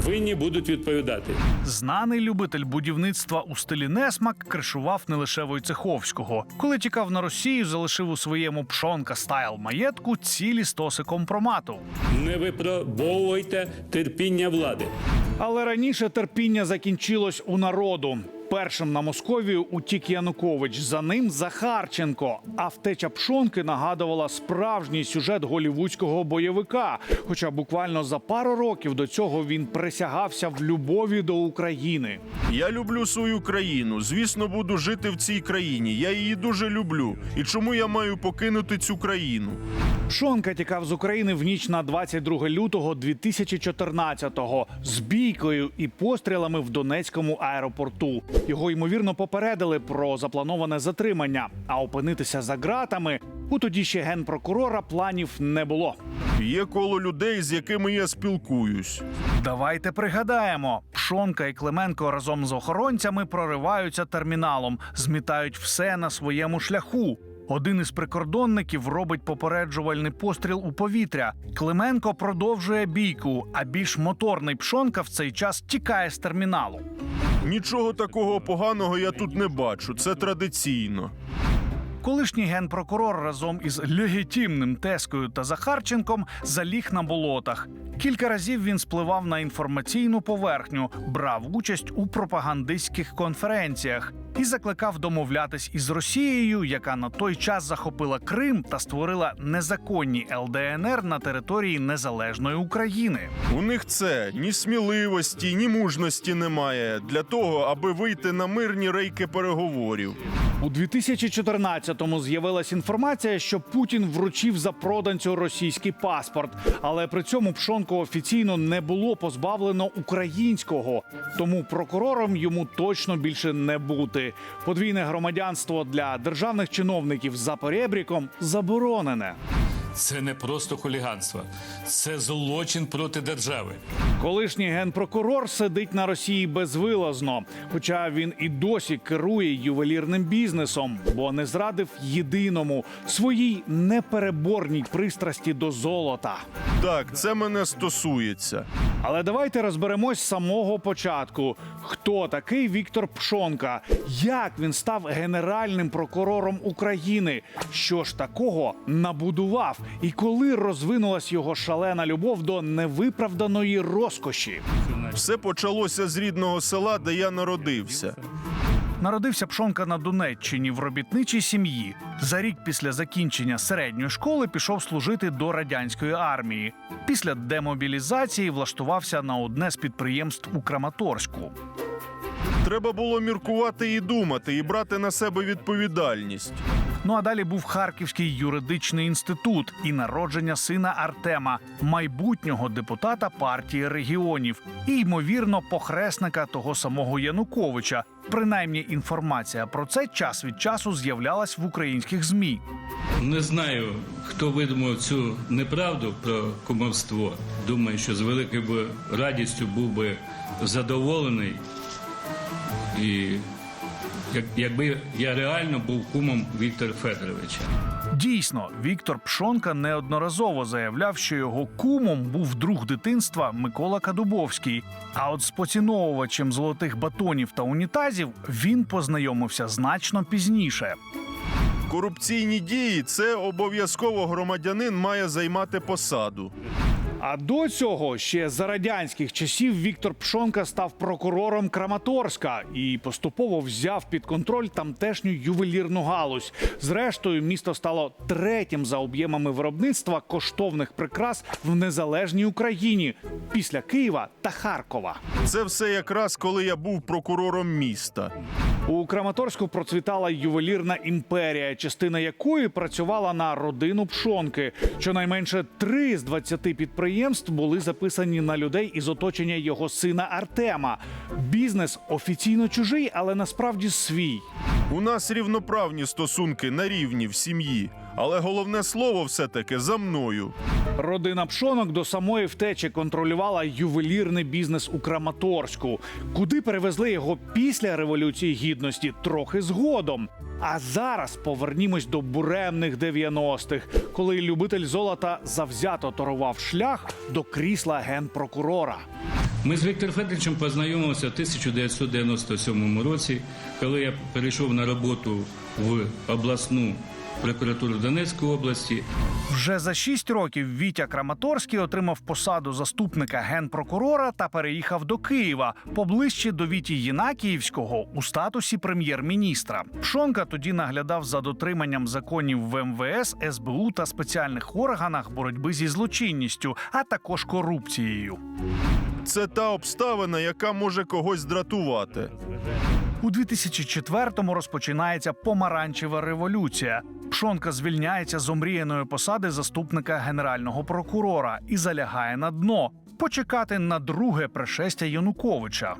винні будуть відповідати. Знаний любитель будівництва у стилі Несмак кришував не лише Войцеховського. Коли тікав на Росію, залишив у своєму пшонка стайл маєтку цілі стоси компромату. Не випробовуйте терпіння влади. Але раніше терпіння закінчилось у народу. Першим на Московію утік Янукович, за ним Захарченко. А втеча пшонки нагадувала справжній сюжет голівудського бойовика. Хоча буквально за пару років до цього він присягався в любові до України. Я люблю свою країну. Звісно, буду жити в цій країні. Я її дуже люблю. І чому я маю покинути цю країну? Пшонка тікав з України в ніч на 22 лютого 2014-го з бійкою і пострілами в Донецькому аеропорту. Його ймовірно попередили про заплановане затримання. А опинитися за ґратами у тоді ще генпрокурора планів не було. Є коло людей, з якими я спілкуюсь. Давайте пригадаємо: Пшонка і Клименко разом з охоронцями прориваються терміналом, змітають все на своєму шляху. Один із прикордонників робить попереджувальний постріл у повітря. Клименко продовжує бійку, а більш моторний пшонка в цей час тікає з терміналу. Нічого такого поганого я тут не бачу. Це традиційно. Колишній генпрокурор разом із легітимним Тескою та Захарченком заліг на болотах. Кілька разів він спливав на інформаційну поверхню, брав участь у пропагандистських конференціях і закликав домовлятись із Росією, яка на той час захопила Крим та створила незаконні ЛДНР на території незалежної України. У них це ні сміливості, ні мужності немає для того, аби вийти на мирні рейки переговорів. У 2014-му з'явилась інформація, що Путін вручив за проданцю російський паспорт, але при цьому Пшонко офіційно не було позбавлено українського, тому прокурором йому точно більше не бути. Подвійне громадянство для державних чиновників за перебріком заборонене. Це не просто хуліганство, це злочин проти держави. Колишній генпрокурор сидить на Росії безвилазно, хоча він і досі керує ювелірним бізнесом, бо не зрадив єдиному своїй непереборній пристрасті до золота. Так, це мене стосується. Але давайте розберемось з самого початку. Хто такий Віктор Пшонка? Як він став генеральним прокурором України? Що ж такого набудував? І коли розвинулась його шалена любов до невиправданої розкоші? Все почалося з рідного села, де я народився. Народився Пшонка на Донеччині в робітничій сім'ї. За рік після закінчення середньої школи пішов служити до радянської армії. Після демобілізації влаштувався на одне з підприємств у Краматорську. Треба було міркувати і думати, і брати на себе відповідальність. Ну а далі був Харківський юридичний інститут і народження сина Артема, майбутнього депутата партії регіонів, і ймовірно похресника того самого Януковича. Принаймні інформація про це час від часу з'являлась в українських змі. Не знаю, хто видумав цю неправду про кумовство. Думаю, що з великою радістю був би задоволений. І якби я реально був кумом Віктора Федоровича. Дійсно, Віктор Пшонка неодноразово заявляв, що його кумом був друг дитинства Микола Кадубовський. А от з поціновувачем золотих батонів та унітазів він познайомився значно пізніше. Корупційні дії це обов'язково громадянин має займати посаду. А до цього ще за радянських часів Віктор Пшонка став прокурором Краматорська і поступово взяв під контроль тамтешню ювелірну галузь. Зрештою, місто стало третім за об'ємами виробництва коштовних прикрас в незалежній Україні після Києва та Харкова. Це все якраз коли я був прокурором міста. У Краматорську процвітала ювелірна імперія, частина якої працювала на родину пшонки. Щонайменше три з 20 підприємств були записані на людей із оточення його сина Артема. Бізнес офіційно чужий, але насправді свій. У нас рівноправні стосунки на рівні в сім'ї, але головне слово все-таки за мною. Родина пшонок до самої втечі контролювала ювелірний бізнес у Краматорську, куди перевезли його після революції гідності трохи згодом. А зараз повернімось до буремних 90-х, коли любитель золота завзято торував шлях до крісла генпрокурора. Ми з Віктором Федоровичем познайомилися в 1997 році, коли я перейшов на роботу в обласну прокуратуру Донецької області. Вже за шість років Вітя Краматорський отримав посаду заступника генпрокурора та переїхав до Києва поближче до Віті Єнакіївського у статусі прем'єр-міністра. Пшонка тоді наглядав за дотриманням законів в МВС, СБУ та спеціальних органах боротьби зі злочинністю, а також корупцією. Це та обставина, яка може когось дратувати. У 2004-му розпочинається помаранчева революція. Пшонка звільняється з омріяної посади заступника генерального прокурора і залягає на дно почекати на друге пришестя Януковича.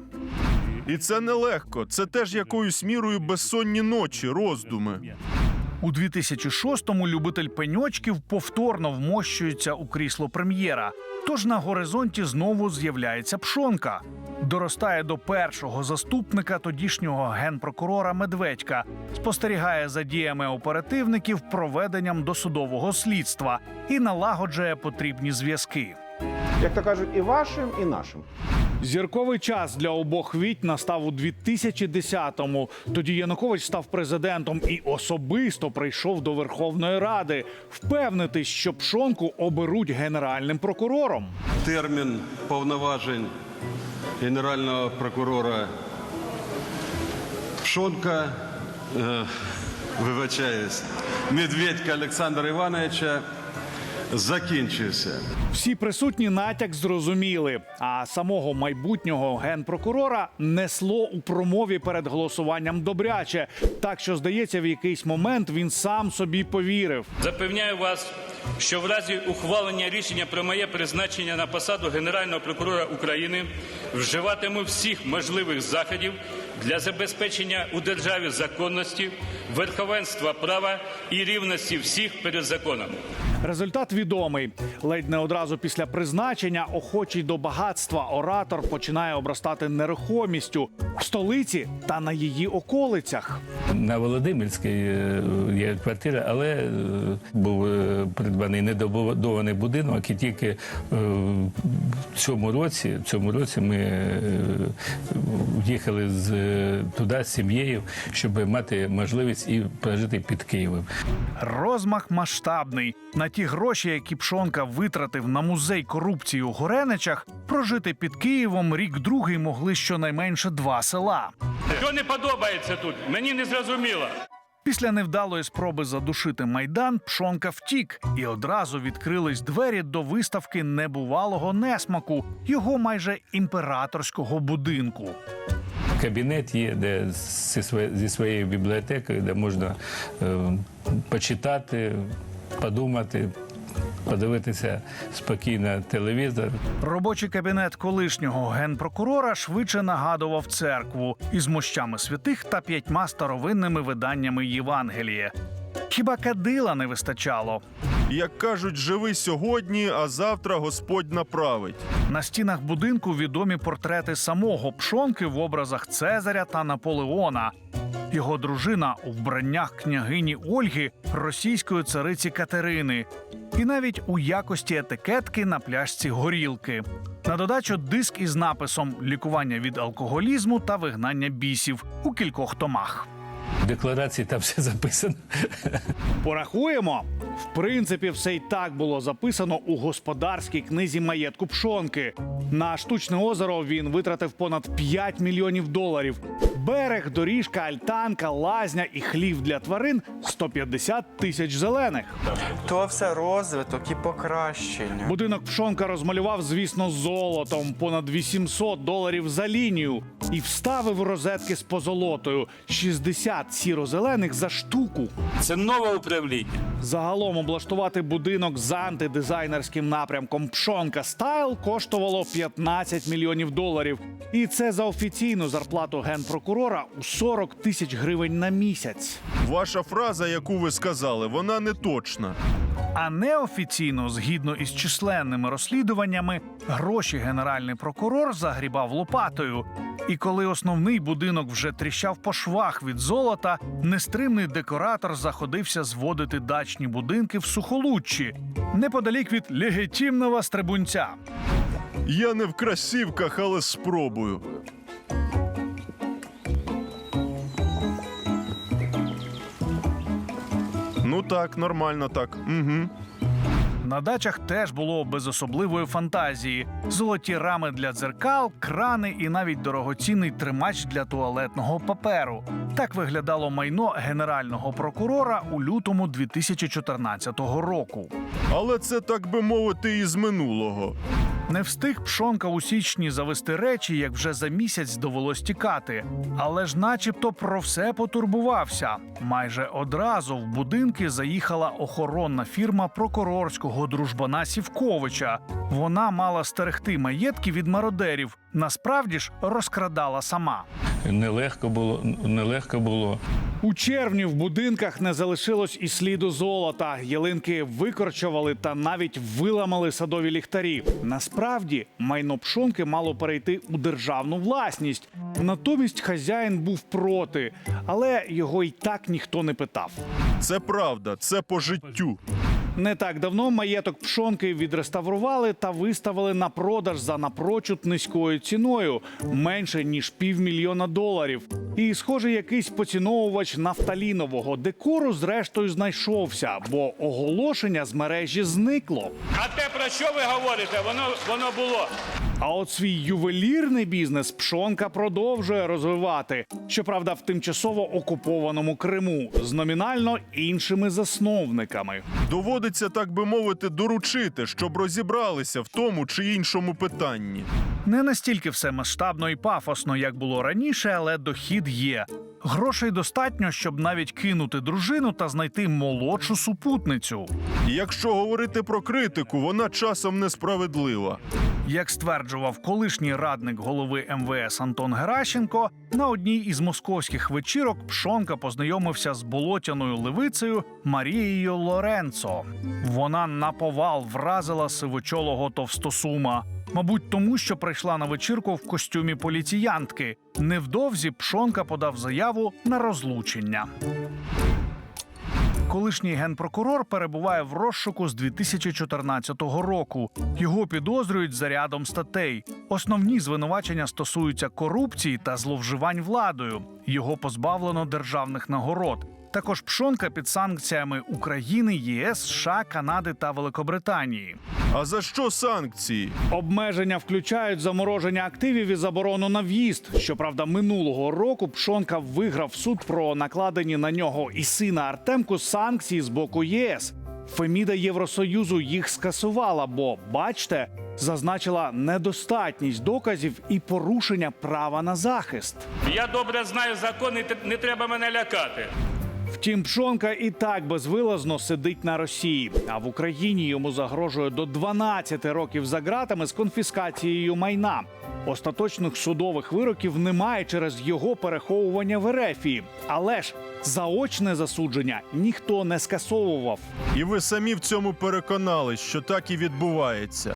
І це нелегко. Це теж якоюсь мірою безсонні ночі, роздуми. У 2006-му любитель пеньочків повторно вмощується у крісло прем'єра. Тож на горизонті знову з'являється пшонка. Доростає до першого заступника тодішнього генпрокурора Медведька, спостерігає за діями оперативників проведенням досудового слідства і налагоджує потрібні зв'язки. Як то кажуть, і вашим, і нашим. Зірковий час для обох віть настав у 2010-му. Тоді Янукович став президентом і особисто прийшов до Верховної Ради впевнитись, що Пшонку оберуть генеральним прокурором. термін повноважень генерального прокурора Пшонка, е, вибачаюсь, Медведька Олександра Івановича закінчився. Всі присутні натяк зрозуміли. А самого майбутнього генпрокурора несло у промові перед голосуванням добряче. Так що, здається, в якийсь момент він сам собі повірив. Запевняю вас, що в разі ухвалення рішення про моє призначення на посаду Генерального прокурора України вживатиму всіх можливих заходів для забезпечення у державі законності, верховенства права і рівності всіх перед законом. Результат відомий. Ледь не одразу після призначення охочий до багатства оратор починає обростати нерухомістю в столиці та на її околицях. На Володимирській е, є квартира, але е, був е, придбаний недобудований будинок, і тільки в цьому році, в цьому році ми е, їхали з, туди з сім'єю, щоб мати можливість і прожити під Києвом. Розмах масштабний. На ті гроші, які Пшонка витратив на музей корупції у Гореничах, прожити під Києвом рік другий могли щонайменше два села. Що не подобається тут? Мені не зрозуміло. Після невдалої спроби задушити майдан, Пшонка втік, і одразу відкрились двері до виставки небувалого несмаку його майже імператорського будинку. Кабінет є, де зі своє- зі своєю бібліотекою, де можна е, почитати, подумати, подивитися спокійно телевізор. Робочий кабінет колишнього генпрокурора швидше нагадував церкву із мощами святих та п'ятьма старовинними виданнями Євангелія. Хіба кадила не вистачало? Як кажуть, живи сьогодні, а завтра Господь направить. На стінах будинку відомі портрети самого Пшонки в образах Цезаря та Наполеона. Його дружина у вбраннях княгині Ольги, російської цариці Катерини, і навіть у якості етикетки на пляшці горілки. На додачу диск із написом Лікування від алкоголізму та вигнання бісів у кількох томах. В декларації там все записано. Порахуємо. В принципі, все й так було записано у господарській книзі маєтку Пшонки. На штучне озеро він витратив понад 5 мільйонів доларів. Берег, доріжка, альтанка, лазня і хлів для тварин 150 тисяч зелених. То все розвиток і покращення. Будинок Пшонка розмалював, звісно, золотом понад 800 доларів за лінію і вставив розетки з позолотою 60 сіро-зелених за штуку. Це нове управління. Загалом облаштувати будинок з антидизайнерським напрямком Пшонка Стайл коштувало 15 мільйонів доларів. І це за офіційну зарплату генпрокурора у 40 тисяч гривень на місяць. Ваша фраза, яку ви сказали, вона не точна. А неофіційно, згідно із численними розслідуваннями, гроші генеральний прокурор загрібав лопатою. І коли основний будинок вже тріщав по швах від золота, нестримний декоратор заходився зводити дачні будинки в сухолуччі, неподалік від легітимного стрибунця. Я не в красівках, але спробую. Ну так, нормально так. Угу. На дачах теж було без особливої фантазії: золоті рами для дзеркал, крани і навіть дорогоцінний тримач для туалетного паперу. Так виглядало майно генерального прокурора у лютому 2014 року. Але це так би мовити із минулого. Не встиг пшонка у січні завести речі, як вже за місяць довелось тікати. Але ж, начебто, про все потурбувався. Майже одразу в будинки заїхала охоронна фірма прокурорського дружбана Сівковича. Вона мала стерегти маєтки від мародерів. Насправді ж розкрадала сама. Нелегко було, нелегко було. У червні в будинках не залишилось і сліду золота. Ялинки викорчували та навіть виламали садові ліхтарі. Насправді майно пшонки мало перейти у державну власність. Натомість хазяїн був проти, але його й так ніхто не питав. Це правда, це по життю. Не так давно маєток пшонки відреставрували та виставили на продаж за напрочуд низькою ціною менше ніж півмільйона доларів. І, схоже, якийсь поціновувач нафталінового декору зрештою знайшовся, бо оголошення з мережі зникло. А те, про що ви говорите, воно, воно було. А от свій ювелірний бізнес пшонка продовжує розвивати. Щоправда, в тимчасово окупованому Криму з номінально іншими засновниками. Доводиться, так би мовити, доручити, щоб розібралися в тому чи іншому питанні. Не настільки все масштабно і пафосно, як було раніше, але дохід є. Грошей достатньо, щоб навіть кинути дружину та знайти молодшу супутницю. Якщо говорити про критику, вона часом несправедлива. Як стверджував колишній радник голови МВС Антон Геращенко, на одній із московських вечірок Пшонка познайомився з болотяною левицею Марією Лоренцо. Вона наповал вразила сивочолого товстосума. Мабуть, тому що прийшла на вечірку в костюмі поліціянтки. Невдовзі Пшонка подав заяву на розлучення. Колишній генпрокурор перебуває в розшуку з 2014 року. Його підозрюють за рядом статей. Основні звинувачення стосуються корупції та зловживань владою. Його позбавлено державних нагород. Також пшонка під санкціями України, ЄС, США, Канади та Великобританії. А за що санкції? Обмеження включають замороження активів і заборону на в'їзд. Щоправда, минулого року Пшонка виграв суд про накладені на нього і сина Артемку санкції з боку ЄС. Феміда Євросоюзу їх скасувала, бо бачте, зазначила недостатність доказів і порушення права на захист. Я добре знаю закон, і не треба мене лякати. Втім, Пшонка і так безвилазно сидить на Росії. А в Україні йому загрожує до 12 років за ґратами з конфіскацією майна. Остаточних судових вироків немає через його переховування в Ерефії. Але ж заочне засудження ніхто не скасовував. І ви самі в цьому переконались, що так і відбувається.